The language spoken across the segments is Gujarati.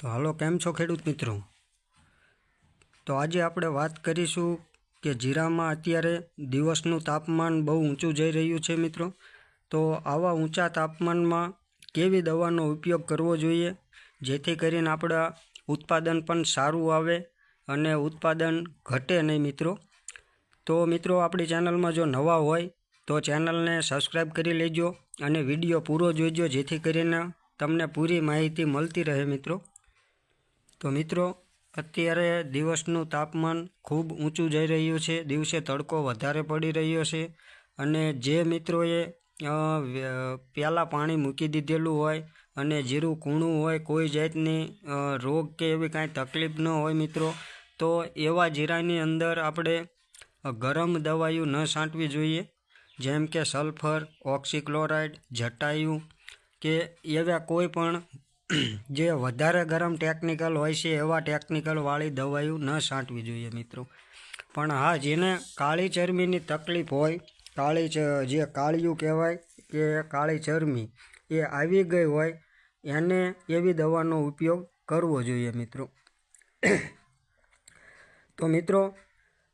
તો હાલો, કેમ છો ખેડૂત મિત્રો? તો આજે આપણે વાત કરીશું કે જીરામાં અત્યારે દિવસનું તાપમાન બહુ ઊંચું જઈ રહ્યું છે મિત્રો. તો આવા ઊંચા તાપમાનમાં કેવી દવાનો ઉપયોગ કરવો જોઈએ? જેથી કરીને આપણા ઉત્પાદન પણ સારું આવે અને ઉત્પાદન ઘટે નહીં મિત્રો. તો મિત્રો, આપણી ચેનલમાં જો નવા હોય તો ચેનલને સબસ્ક્રાઈબ કરી લેજો અને વીડિયો પૂરો જોઈજો જેથી કરીને તમને પૂરી માહિતી મળતી રહે મિત્રો. તો મિત્રો, અત્યારે દિવસનું તાપમાન ખૂબ ઊંચું જઈ રહ્યું છે. દિવસે તડકો વધારે પડી રહ્યો છે અને જે મિત્રોએ પ્યાલા પાણી મૂકી દીધેલું હોય અને જીરું કૂણું હોય, કોઈ જાતની રોગ કે એવી કાંઈ તકલીફ ન હોય મિત્રો, તો એવા જીરાની અંદર આપણે ગરમ દવાઈઓ ન છાંટવી જોઈએ. જેમ કે સલ્ફર, ઓક્સિક્લોરાઇડ, જટાયુ કે એવા કોઈ પણ જે વધારે ગરમ ટેકનિકલ હોય છે, એવા ટેકનિકલવાળી દવાઈઓ ન છાંટવી જોઈએ મિત્રો. પણ હા, જેને કાળી ચરબીની તકલીફ હોય, કાળી જે કાળિયું કહેવાય કે કાળી ચરબી, એ આવી ગઈ હોય, એને એવી દવાનો ઉપયોગ કરવો જોઈએ મિત્રો. તો મિત્રો,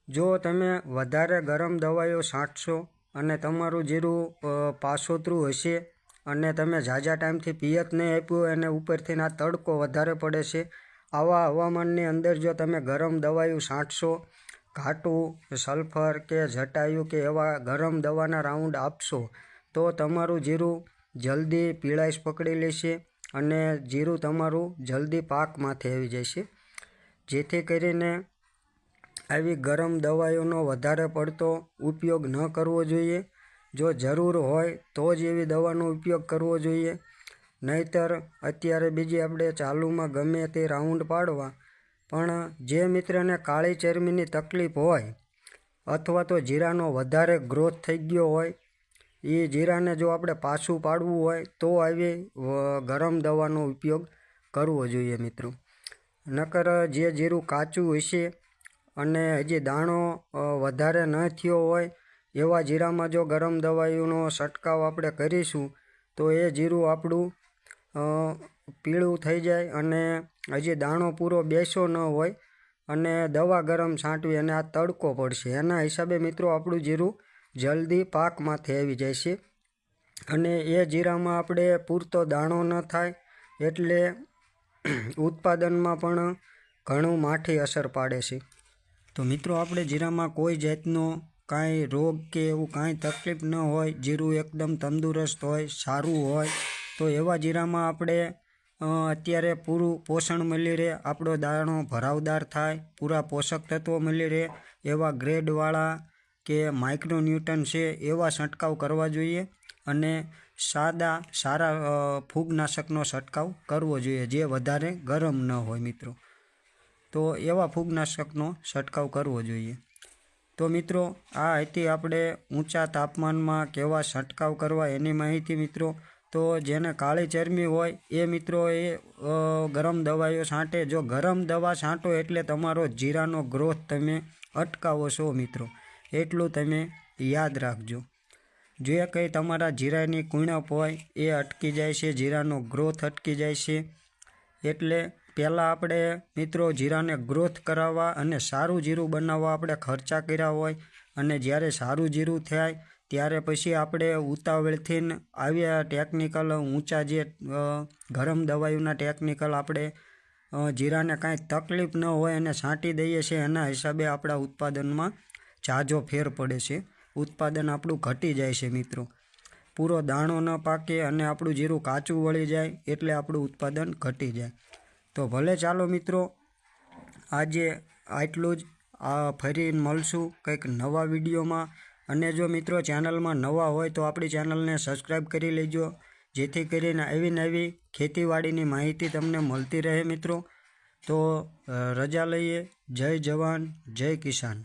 જો તમે વધારે ગરમ દવાઈઓ છાંટશો અને તમારું જીરું પાસોતરું હશે અને તમે ઝાઝા ટાઈમથી પિયત નહીં આપ્યું, એને ઉપરથી આ તડકો વધારે પડે છે. આવા હવામાનની અંદર જો તમે ગરમ દવાઈઓ છાંટશો, ઘાટું, સલ્ફર કે જટાયું કે એવા ગરમ દવાના રાઉન્ડ આપશો, તો તમારું જીરું જલ્દી પીળાશ પકડી લેશે અને જીરું તમારું જલ્દી પાકમાંથી માથે આવી જશે. જેથી કરીને આવી ગરમ દવાઈઓનો વધારે પડતો ઉપયોગ ન કરવો જોઈએ. જો જરૂર હોય તો જ એવી દવાનો ઉપયોગ કરવો જોઈએ. નહીતર અત્યારે બીજી આપણે ચાલુમાં ગમે તે રાઉન્ડ પાડવા, પણ જે મિત્રને કાળી ચરમીની તકલીફ હોય અથવા તો જીરાનો વધારે ગ્રોથ થઈ ગયો હોય એ જીરાને જો આપણે પાછું પાડવું હોય તો આવી ગરમ દવાનો ઉપયોગ કરવો જોઈએ મિત્રો. નકર જે જીરું કાચું હશે અને હજી દાણો વધારે ન થયો હોય એવા જીરામાં જો ગરમ દવાઈઓનો છંટકાવ આપણે કરીશું, તો એ જીરું આપણું પીળું થઈ જાય અને હજી દાણો પૂરો બેસો ન હોય અને દવા ગરમ છાંટવી અને આ તડકો પડશે. એના હિસાબે મિત્રો આપણું જીરું જલ્દી પાકમાંથી આવી જાય છે અને એ જીરામાં આપણે પૂરતો દાણો ન થાય એટલે ઉત્પાદનમાં પણ ઘણું માઠી અસર પાડે છે. તો મિત્રો આપણે જીરામાં કોઈ જાતનો કાંઈ રોગ કે એવું કાંઈ તકલીફ ન હોય, જીરું એકદમ તંદુરસ્ત હોય, સારું હોય, તો એવા જીરામાં આપણે અત્યારે પૂરું પોષણ મળી રહે, આપણો દાણો ભરાવદાર થાય, પૂરા પોષક તત્વો મળી રહે, એવા ગ્રેડવાળા કે માઇક્રોન્યુટન છે, એવા છંટકાવ કરવા જોઈએ અને સાદા, સારા ફૂગનાશકનો છંટકાવ કરવો જોઈએ, જે વધારે ગરમ ન હોય મિત્રો. તો એવા ફૂગનાશકનો છંટકાવ કરવો જોઈએ. તો મિત્રો, આ હતી આપણે ઊંચા તાપમાનમાં કેવા છંટકાવ કરવા એની માહિતી મિત્રો. તો જેને કાળી ચરમી હોય, એ મિત્રો એ ગરમ દવાઈઓ છાંટે. જો ગરમ દવા છાંટો એટલે તમારો જીરાનો ગ્રોથ તમે અટકાવો છો મિત્રો. એટલું તમે યાદ રાખજો. જે કંઈ તમારા જીરાની કુણપ હોય, એ અટકી જાય છે, જીરાનો ગ્રોથ અટકી જાય છે. એટલે પહેલાં આપણે મિત્રો જીરાને ગ્રોથ કરાવવા અને સારું જીરું બનાવવા આપણે ખર્ચા કર્યા હોય અને જ્યારે સારું જીરું થાય ત્યારે પછી આપણે ઉતાવળથી આવ્યા ટેકનિકલ ઊંચા જે ગરમ દવાઈઓના ટેકનિકલ આપણે જીરાને કાંઈ તકલીફ ન હોય અને છાંટી દઈએ છીએ એના હિસાબે આપણા ઉત્પાદનમાં ઝાઝો ફેર પડે છે. ઉત્પાદન આપણું ઘટી જાય છે મિત્રો. પૂરો દાણો ન પાકે અને આપણું જીરું કાચું વળી જાય એટલે આપણું ઉત્પાદન ઘટી જાય. તો ભલે ચાલો મિત્રો, આજે આટલું જ. આ ફરી મળશું કંઈક નવા વિડીયોમાં. અને જો મિત્રો ચેનલમાં નવા હોય તો આપણી ચેનલને સબસ્ક્રાઈબ કરી લેજો, જેથી કરીને આવી નવી ખેતીવાડીની માહિતી તમને મળતી રહે મિત્રો. તો રજા લઈએ. જય જવાન, જય કિસાન.